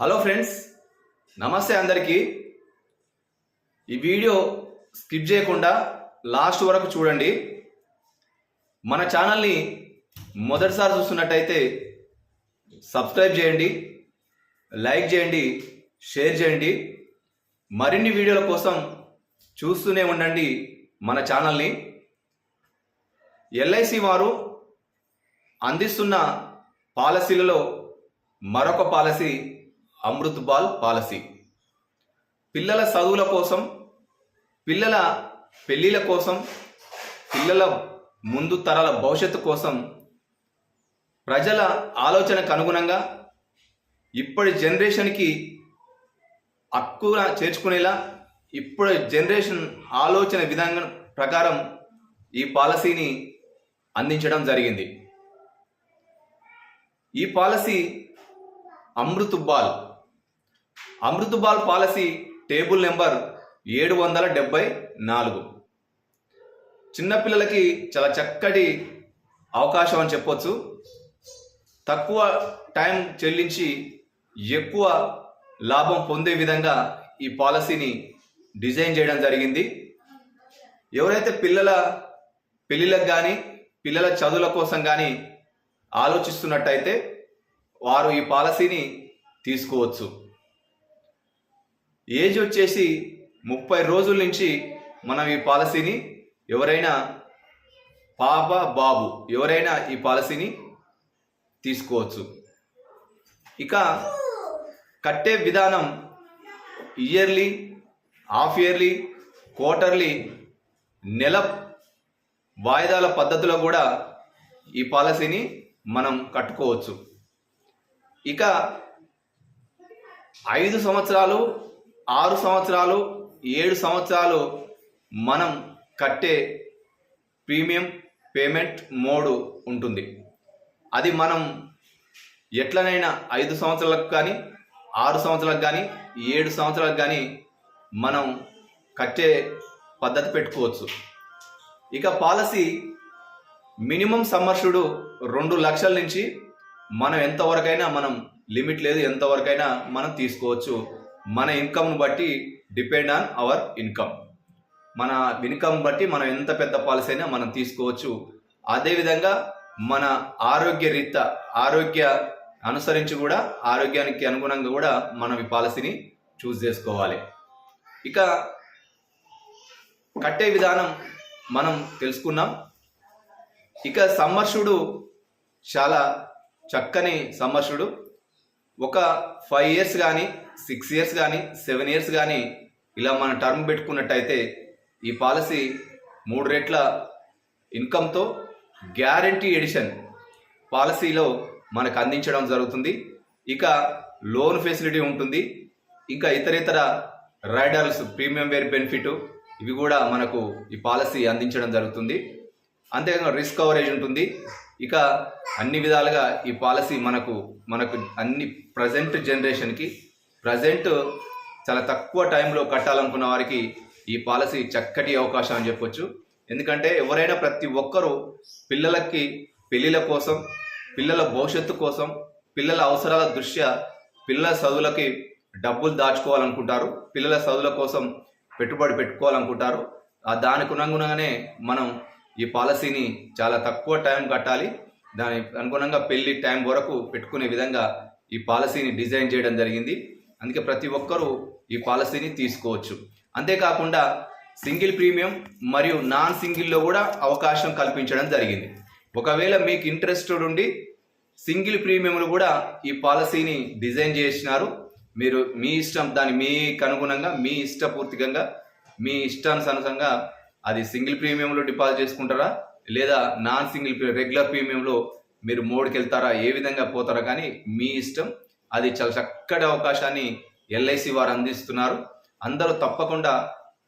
Hello friends నమస్తే అందరికీ. ఈ వీడియో స్కిప్ చేయకుండా లాస్ట్ వరకు చూడండి. మన ఛానల్ని మొదటిసారి చూస్తున్నట్టయితే సబ్స్క్రైబ్ చేయండి లైక్ చేయండి షేర్ చేయండి. మరిన్ని వీడియోల కోసం చూస్తూనే ఉండండి మన ఛానల్ని. ఎల్ఐసి వారు అందిస్తున్న పాలసీలలో మరొక పాలసీ అమృత్ బాల్ పాలసీ. పిల్లల చదువుల కోసం పిల్లల పెళ్ళిళ్ళ కోసం పిల్లల ముందు తరాల భవిష్యత్తు కోసం ప్రజల ఆలోచనకు అనుగుణంగా ఇప్పటి జనరేషన్కి హక్కుగా చేర్చుకునేలా ఇప్పుడు జనరేషన్ ఆలోచన విధానం ప్రకారం ఈ పాలసీని అందించడం జరిగింది. ఈ policy Amrit Bal Amrit Bal policy table number ఏడు వందల డెబ్బై నాలుగు. చిన్నపిల్లలకి చాలా చక్కటి అవకాశం అని చెప్పొచ్చు. తక్కువ టైం చెల్లించి ఎక్కువ లాభం పొందే విధంగా ఈ పాలసీని డిజైన్ చేయడం జరిగింది. ఎవరైతే పిల్లల పెళ్ళిళ్ళకు కానీ పిల్లల చదువుల కోసం కానీ ఆలోచిస్తున్నట్టయితే వారు ఈ పాలసీని తీసుకోవచ్చు. ఏజ్ వచ్చేసి ముప్పై రోజుల నుంచి మనం ఈ పాలసీని ఎవరైనా పాప బాబు ఎవరైనా ఈ పాలసీని తీసుకోవచ్చు. ఇక కట్టే విధానం ఇయర్లీ హాఫ్ ఇయర్లీ క్వార్టర్లీ నెల వాయిదాల పద్ధతిలో కూడా ఈ పాలసీని మనం కట్టుకోవచ్చు. ఇక ఐదు సంవత్సరాలు ఆరు సంవత్సరాలు ఏడు సంవత్సరాలు మనం కట్టే ప్రీమియం పేమెంట్ మోడ్ ఉంటుంది. అది మనం ఎట్లనైనా ఐదు సంవత్సరాలకు కానీ ఆరు సంవత్సరాలకు కానీ ఏడు సంవత్సరాలకు కానీ మనం కట్టే పద్ధతి పెట్టుకోవచ్చు. ఇక పాలసీ మినిమం సమర్షుడు రెండు లక్షల నుంచి మనం ఎంతవరకైనా మనం లిమిట్ లేదు ఎంతవరకైనా మనం తీసుకోవచ్చు. మన ఇన్కమ్ను బట్టి డిపెండ్ ఆన్ అవర్ ఇన్కమ్. మన ఇన్కమ్ బట్టి మనం ఎంత పెద్ద పాలసీ అయినా మనం తీసుకోవచ్చు. అదేవిధంగా మన ఆరోగ్య రీత్యా ఆరోగ్య అనుసరించి కూడా ఆరోగ్యానికి అనుగుణంగా కూడా మనం ఈ పాలసీని చూస్ చేసుకోవాలి. ఇక కట్టే విధానం మనం తెలుసుకున్నాం. ఇక సమ్మర్షుడు చాలా చక్కని సమ్మర్షుడు ఒక ఫైవ్ ఇయర్స్ కానీ సిక్స్ ఇయర్స్ కానీ సెవెన్ ఇయర్స్ కానీ ఇలా మన టర్మ్ పెట్టుకున్నట్టయితే ఈ పాలసీ మూడు రెట్ల ఇన్కమ్తో గ్యారంటీ ఎడిషన్ పాలసీలో మనకు అందించడం జరుగుతుంది. ఇక లోన్ ఫెసిలిటీ ఉంటుంది. ఇంకా ఇతరేతర రైడర్స్ ప్రీమియం వేర్ బెనిఫిట్ ఇవి కూడా మనకు ఈ పాలసీ అందించడం జరుగుతుంది. అంతేకాకుండా రిస్క్ కవరేజ్ ఉంటుంది. ఇక అన్ని విధాలుగా ఈ పాలసీ మనకు మనకు అన్ని ప్రజెంట్ జనరేషన్కి ప్రజెంట్ చాలా తక్కువ టైంలో కట్టాలనుకున్న వారికి ఈ పాలసీ చక్కటి అవకాశం అని చెప్పొచ్చు. ఎందుకంటే ఎవరైనా ప్రతి ఒక్కరూ పిల్లలకి పెళ్ళిళ్ళ కోసం పిల్లల భవిష్యత్తు కోసం పిల్లల అవసరాల దృష్ట్యా పిల్లల చదువులకి డబ్బులు దాచుకోవాలనుకుంటారు. పిల్లల చదువుల కోసం పెట్టుబడి పెట్టుకోవాలనుకుంటారు. ఆ దానికి అనుగుణంగానే మనం ఈ పాలసీని చాలా తక్కువ టైం కట్టాలి. దాని అనుగుణంగా పెళ్ళి టైం వరకు పెట్టుకునే విధంగా ఈ పాలసీని డిజైన్ చేయడం జరిగింది. అందుకే ప్రతి ఒక్కరూ ఈ పాలసీని తీసుకోవచ్చు. అంతేకాకుండా సింగిల్ ప్రీమియం మరియు నాన్ సింగిల్లో కూడా అవకాశం కల్పించడం జరిగింది. ఒకవేళ మీకు ఇంట్రెస్టెడ్ ఉండి సింగిల్ ప్రీమియంలు కూడా ఈ పాలసీని డిజైన్ చేసినారు మీరు మీ ఇష్టం దాని మీకు అనుగుణంగా మీ ఇష్టపూర్తికంగా మీ ఇష్టానుసారంగా అది సింగిల్ ప్రీమియంలో డిపాజిట్ చేసుకుంటారా? లేదా నాన్ సింగిల్ రెగ్యులర్ ప్రీమియంలో మీరు మోడ్కి వెళ్తారా ఏ విధంగా పోతారా? కానీ మీ ఇష్టం అది చాలా చక్కటి అవకాశాన్ని ఎల్ఐసి వారు అందిస్తున్నారు. అందరూ తప్పకుండా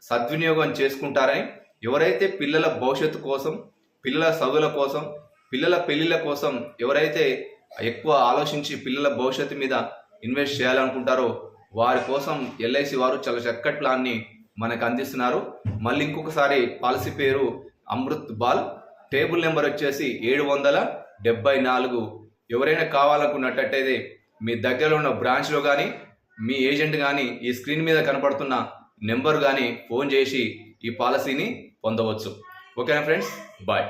సద్వినియోగం చేసుకుంటారని ఎవరైతే పిల్లల భవిష్యత్తు కోసం పిల్లల చదువుల కోసం పిల్లల పెళ్ళిళ్ళ కోసం ఎవరైతే ఎక్కువ ఆలోచించి పిల్లల భవిష్యత్తు మీద ఇన్వెస్ట్ చేయాలనుకుంటారో వారి కోసం ఎల్ఐసి వారు చాలా చక్కటి ప్లాన్ని మనకు అందిస్తున్నారు. మళ్ళీ ఇంకొకసారి పాలసీ పేరు అమృత్ బాల్. టేబుల్ నెంబర్ వచ్చేసి ఏడు వందల డెబ్బై నాలుగు. ఎవరైనా కావాలనుకున్నట్టయితే మీ దగ్గరలో ఉన్న బ్రాంచ్లో కానీ మీ ఏజెంట్ కానీ ఈ స్క్రీన్ మీద కనపడుతున్న నెంబర్ కానీ ఫోన్ చేసి ఈ పాలసీని పొందవచ్చు. ఓకేనా ఫ్రెండ్స్? బాయ్.